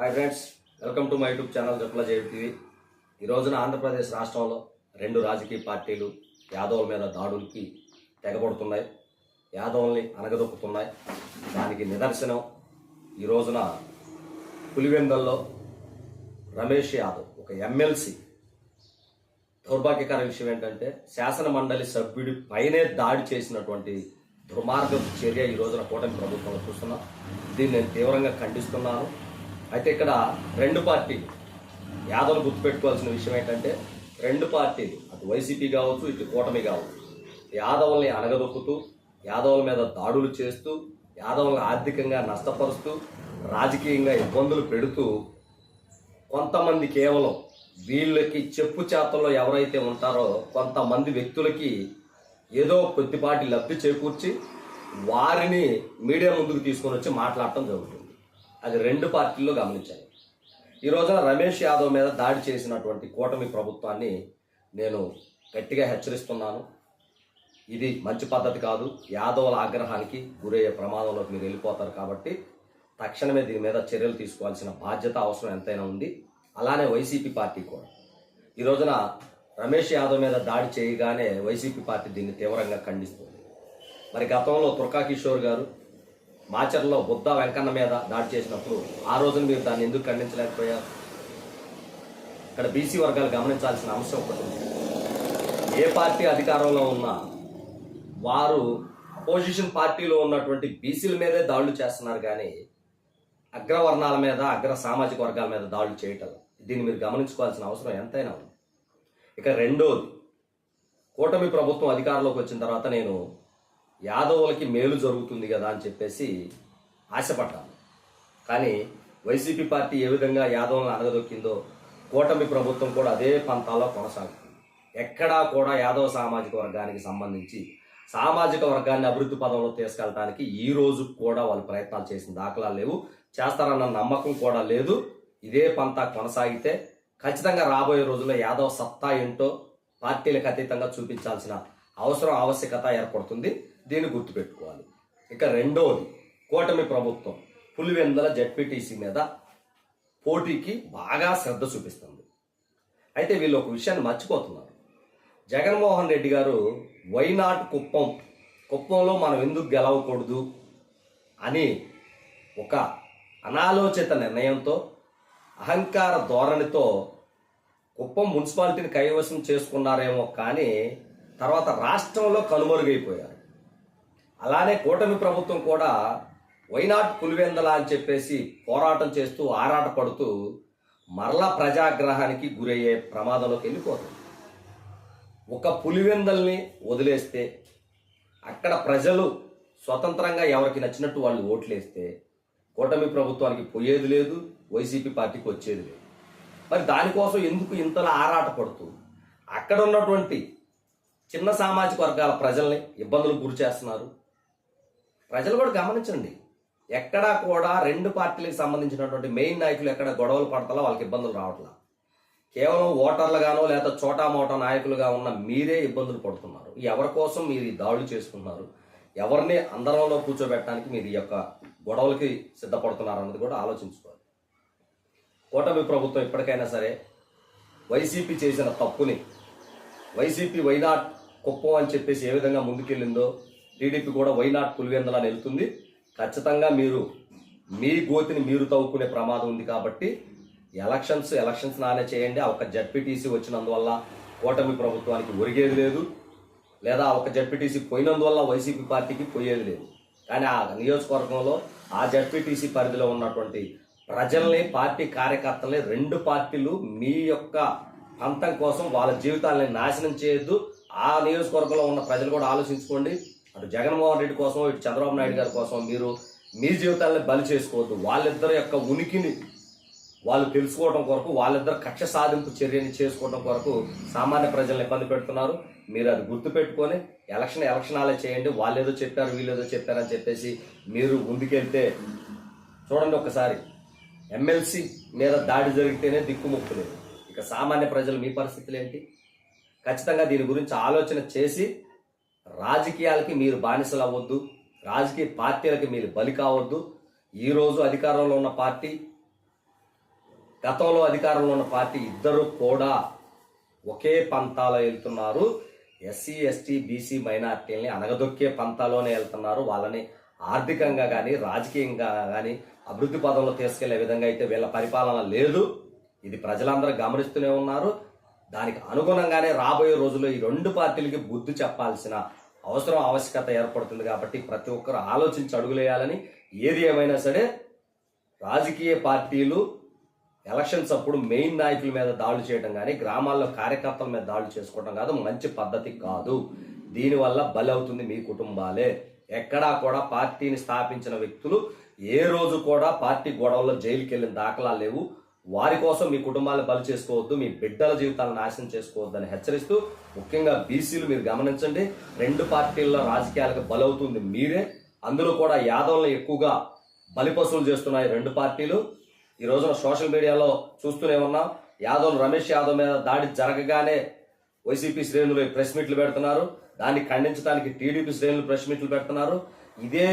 Hi friends welcome to my YouTube channel రిప్ల TV. ఈ రోజున ఆంధ్రప్రదేశ్ రాష్ట్రంలో రెండు రాజకీయ పార్టీలు యాదవుల మీద దాడులకి తెగబడుతున్నాయి. యాదవుల్ని అనగదొక్కుతున్నాయి దానికి నిదర్శనం ఈ రోజున పులివెందల్లో రమేష్ యాదవ్ ఒక ఎమ్మెల్సీ. దౌర్భాగ్యకర విషయం ఏంటంటే శాసన మండలి సభ్యుడి పైనే దాడి చేసినటువంటి దుర్మార్గ చర్య ఈ రోజున కూటమి ప్రభుత్వంలో చూస్తున్నాం. దీన్ని నేను తీవ్రంగా ఖండిస్తున్నాను. అయితే ఇక్కడ రెండు పార్టీలు. యాదవులు గుర్తుపెట్టుకోవాల్సిన విషయం ఏంటంటే రెండు పార్టీలు. అటు వైసీపీ కావచ్చు ఇటు కూటమి కావచ్చు. యాదవుల్ని అణగదొక్కుతూ యాదవుల మీద దాడులు చేస్తూ యాదవులను ఆర్థికంగా నష్టపరుస్తూ రాజకీయంగా ఇబ్బందులు పెడుతూ కొంతమంది కేవలం వీళ్ళకి చెప్పు చేతల్లో ఎవరైతే ఉంటారో కొంతమంది వ్యక్తులకి ఏదో కొద్దిపాటి లబ్ధి చేకూర్చి వారిని మీడియా ముందుకు తీసుకొని వచ్చి మాట్లాడటం జరుగుతుంది. అది రెండు పార్టీల్లో గమనించాలి. ఈ రోజున రమేష్ యాదవ్ మీద దాడి చేసినటువంటి కూటమి ప్రభుత్వాన్ని నేను గట్టిగా హెచ్చరిస్తున్నాను. ఇది మంచి పద్ధతి కాదు. యాదవుల ఆగ్రహానికి గురయ్యే ప్రమాదంలోకి మీరు వెళ్ళిపోతారు కాబట్టి తక్షణమే దీని మీద చర్యలు తీసుకోవాల్సిన బాధ్యత అవసరం ఎంతైనా ఉంది. అలానే వైసీపీ పార్టీ కూడా. ఈ రోజున రమేష్ యాదవ్ మీద దాడి చేయగానే వైసీపీ పార్టీ దీన్ని తీవ్రంగా ఖండిస్తుంది. మరి గతంలో తుర్కా కిషోర్ గారు మాచర్లో బుద్ధ వెంకన్న మీద దాడి చేసినప్పుడు ఆ రోజున మీరు దాన్ని ఎందుకు ఖండించలేకపోయారు? ఇక్కడ బీసీ వర్గాలు గమనించాల్సిన అంశం ఒకటి ఏ పార్టీ అధికారంలో ఉన్నా వారు అపోజిషన్ పార్టీలో ఉన్నటువంటి బీసీల మీదే దాడులు చేస్తున్నారు కానీ అగ్రవర్ణాల మీద అగ్ర సామాజిక వర్గాల మీద దాడులు చేయటం. దీన్ని మీరు గమనించుకోవాల్సిన అవసరం ఎంతైనా ఉంది. ఇక రెండోది కూటమి ప్రభుత్వం అధికారంలోకి వచ్చిన తర్వాత నేను యాదవులకి మేలు జరుగుతుంది కదా అని చెప్పేసి ఆశపడ్డాను. కానీ వైసీపీ పార్టీ ఏ విధంగా యాదవులను అడగదొక్కిందో కూటమి ప్రభుత్వం కూడా అదే పంతాల్లో కొనసాగుతుంది. ఎక్కడా కూడా యాదవ సామాజిక వర్గానికి సంబంధించి సామాజిక వర్గాన్ని అభివృద్ధి పదంలో తీసుకెళ్ళడానికి ఈ రోజు కూడా వాళ్ళు ప్రయత్నాలు చేసిన దాఖలాలు లేవు. చేస్తారన్న నమ్మకం కూడా లేదు. ఇదే పంతా కొనసాగితే ఖచ్చితంగా రాబోయే రోజుల్లో యాదవ్ సత్తా ఏంటో పార్టీలకు అతీతంగా చూపించాల్సిన అవసరం ఆవశ్యకత ఏర్పడుతుంది. దీన్ని గుర్తుపెట్టుకోవాలి. ఇక రెండవది కూటమి ప్రభుత్వం పులివెందల జడ్పీటీసీ మీద పోటీకి బాగా శ్రద్ధ చూపిస్తుంది. అయితే వీళ్ళు ఒక విషయాన్ని మర్చిపోతున్నారు. జగన్మోహన్ రెడ్డి గారు వైనాట్ కుప్పం? కుప్పంలో మనం ఎందుకు గెలవకూడదు? అని ఒక అనాలోచిత నిర్ణయంతో అహంకార ధోరణితో కుప్పం మున్సిపాలిటీని కైవసం చేసుకున్నారేమో కానీ తర్వాత రాష్ట్రంలో కనుమరుగైపోయారు. అలానే కూటమి ప్రభుత్వం కూడా వైనాట్ పులివెందల అని చెప్పేసి పోరాటం చేస్తూ ఆరాటపడుతూ మరల ప్రజాగ్రహానికి గురయ్యే ప్రమాదంలోకి వెళ్ళిపోతుంది. ఒక పులివెందల్ని వదిలేస్తే అక్కడ ప్రజలు స్వతంత్రంగా ఎవరికి నచ్చినట్టు వాళ్ళు ఓట్లేస్తే కూటమి ప్రభుత్వానికి పోయేది లేదు వైసీపీ పార్టీకి వచ్చేది లేదు. మరి దానికోసం ఎందుకు ఇంతలా ఆరాటపడుతూ అక్కడ ఉన్నటువంటి చిన్న సామాజిక వర్గాల ప్రజల్ని ఇబ్బందులకు గురి చేస్తున్నారు? ప్రజలు కూడా గమనించండి. ఎక్కడా కూడా రెండు పార్టీలకు సంబంధించినటువంటి మెయిన్ నాయకులు ఎక్కడ గొడవలు పడతాలో వాళ్ళకి ఇబ్బందులు రావట్లా. కేవలం ఓటర్లుగానో లేదా చోటా మోటా నాయకులుగా ఉన్న మీరే ఇబ్బందులు పడుతున్నారు. ఎవరి కోసం మీరు ఈ దాడులు చేసుకుంటున్నారు ఎవరిని అందరంలో కూర్చోబెట్టడానికి మీరు ఈ యొక్క గొడవలకి సిద్ధపడుతున్నారు అన్నది కూడా ఆలోచించుకోవాలి. కూటమి ప్రభుత్వం ఇప్పటికైనా సరే వైసీపీ చేసిన తప్పుని వైసీపీ వైనాట్ కుప్పం అని చెప్పేసి ఏ విధంగా ముందుకెళ్ళిందో టీడీపీ కూడా వైనాట్ పులివెందలని వెళ్తుంది. ఖచ్చితంగా మీరు మీ గోతిని మీరు తవ్వుకునే ప్రమాదం ఉంది కాబట్టి ఎలక్షన్స్ ఎలక్షన్స్ నానే చేయండి. ఒక జడ్పీటీసీ వచ్చినందువల్ల కూటమి ప్రభుత్వానికి ఒరిగేది లేదు. లేదా ఒక జడ్పీటీసీ పోయినందువల్ల వైసీపీ పార్టీకి పోయేది లేదు. కానీ ఆ నియోజకవర్గంలో ఆ జడ్పీటీసీ పరిధిలో ఉన్నటువంటి ప్రజల్ని పార్టీ కార్యకర్తల్ని రెండు పార్టీలు మీ యొక్క పంతం కోసం వాళ్ళ జీవితాలని నాశనం చేయొద్దు. ఆ నియోజకవర్గంలో ఉన్న ప్రజలు కూడా ఆలోచించుకోండి. అటు జగన్మోహన్ రెడ్డి కోసం ఇటు చంద్రబాబు నాయుడు గారి కోసం మీరు మీ జీవితాలని బలి చేసుకోవద్దు. వాళ్ళిద్దరి యొక్క ఉనికిని వాళ్ళు తెలుసుకోవడం కొరకు వాళ్ళిద్దరు కక్ష సాధింపు చర్యని చేసుకోవడం కొరకు సామాన్య ప్రజల్ని ఇబ్బంది పెడుతున్నారు. మీరు అది గుర్తుపెట్టుకొని ఎలక్షన్ ఎలక్షనాలే చేయండి. వాళ్ళు ఏదో చెప్పారు వీళ్ళు ఏదో చెప్పారని చెప్పేసి మీరు ముందుకెళ్తే చూడండి ఒకసారి ఎమ్మెల్సీ మీద దాడి జరిగితేనే దిక్కుముక్కు లేదు. ఇక సామాన్య ప్రజలు మీ పరిస్థితులు ఏంటి? ఖచ్చితంగా దీని గురించి ఆలోచన చేసి రాజకీయాలకి మీరు బానిసలు అవ్వద్దు. రాజకీయ పార్టీలకి మీరు బలి కావద్దు. ఈరోజు అధికారంలో ఉన్న పార్టీ గతంలో అధికారంలో ఉన్న పార్టీ ఇద్దరు కూడా ఒకే పంతాలో వెళ్తున్నారు ఎస్సీ ఎస్టీ బీసీ మైనార్టీలని అనగదొక్కే పంతాలోనే వెళ్తున్నారు వాళ్ళని ఆర్థికంగా కానీ రాజకీయంగా కానీ అభివృద్ధి పదంలో తీసుకెళ్ళే విధంగా అయితే వీళ్ళ పరిపాలన లేదు. ఇది ప్రజలందరూ గమనిస్తూనే ఉన్నారు. దానికి అనుగుణంగానే రాబోయే రోజుల్లో ఈ రెండు పార్టీలకి బుద్ధి చెప్పాల్సిన అవసరం ఆవశ్యకత ఏర్పడుతుంది కాబట్టి ప్రతి ఒక్కరు ఆలోచించి అడుగులేయాలని ఏది ఏమైనా సరే రాజకీయ పార్టీలు ఎలక్షన్స్ అప్పుడు మెయిన్ నాయకుల మీద దాడులు చేయడం కానీ గ్రామాల్లో కార్యకర్తల మీద దాడులు చేసుకోవడం కాదు మంచి పద్ధతి కాదు. దీనివల్ల బలి అవుతుంది మీ కుటుంబాలే. ఎక్కడా కూడా పార్టీని స్థాపించిన వ్యక్తులు ఏ రోజు కూడా పార్టీ గొడవల్లో జైలుకి వెళ్ళిన దాఖలా లేవు. వారి కోసం మీ కుటుంబాలను బలి చేసుకోవద్దు మీ బిడ్డల జీవితాలను నాశనం చేసుకోవద్దని హెచ్చరిస్తూ ముఖ్యంగా బీసీలు మీరు గమనించండి రెండు పార్టీల్లో రాజకీయాలకు బలవుతుంది మీరే. అందులో కూడా యాదవులను ఎక్కువగా బలిపశువులు చేస్తున్నాయి రెండు పార్టీలు. ఈ రోజున సోషల్ మీడియాలో చూస్తూనే ఉన్నాం యాదవ్ రమేష్ యాదవ్ మీద దాడి జరగగానే వైసీపీ శ్రేణులు ప్రెస్ మీట్లు పెడుతున్నారు. దాన్ని ఖండించడానికి టీడీపీ శ్రేణులు ప్రెస్ మీట్లు పెడుతున్నారు. ఇదే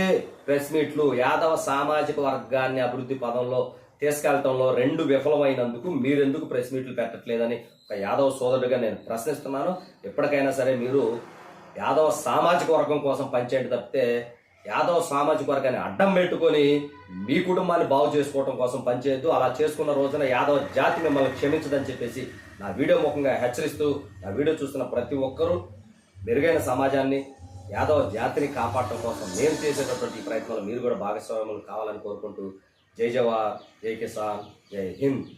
ప్రెస్ మీట్లు యాదవ సామాజిక వర్గాన్ని అభివృద్ధి పదంలో తీసుకెళ్ళడంలో రెండు విఫలమైనందుకు మీరెందుకు ప్రెస్ మీట్లు పెట్టట్లేదని ఒక యాదవ సోదరుడిగా నేను ప్రశ్నిస్తున్నాను. ఎప్పటికైనా సరే మీరు యాదవ సామాజిక వర్గం కోసం పనిచేయండి తప్పితే యాదవ సామాజిక వర్గాన్ని అడ్డం పెట్టుకొని మీ కుటుంబాన్ని బాగు చేసుకోవడం కోసం పనిచేయద్దు. అలా చేసుకున్న రోజున యాదవ జాతి మిమ్మల్ని క్షమించదని చెప్పేసి నా వీడియో ముఖంగా హెచ్చరిస్తూ నా వీడియో చూస్తున్న ప్రతి ఒక్కరూ మెరుగైన సమాజాన్ని యాదవ జాతిని కాపాడటం కోసం నేను చేసేటటువంటి ఈ ప్రయత్నంలో మీరు కూడా భాగస్వామ్యం కావాలని కోరుకుంటూ జై జవాన్ జై కిసాన్ జై హింద్.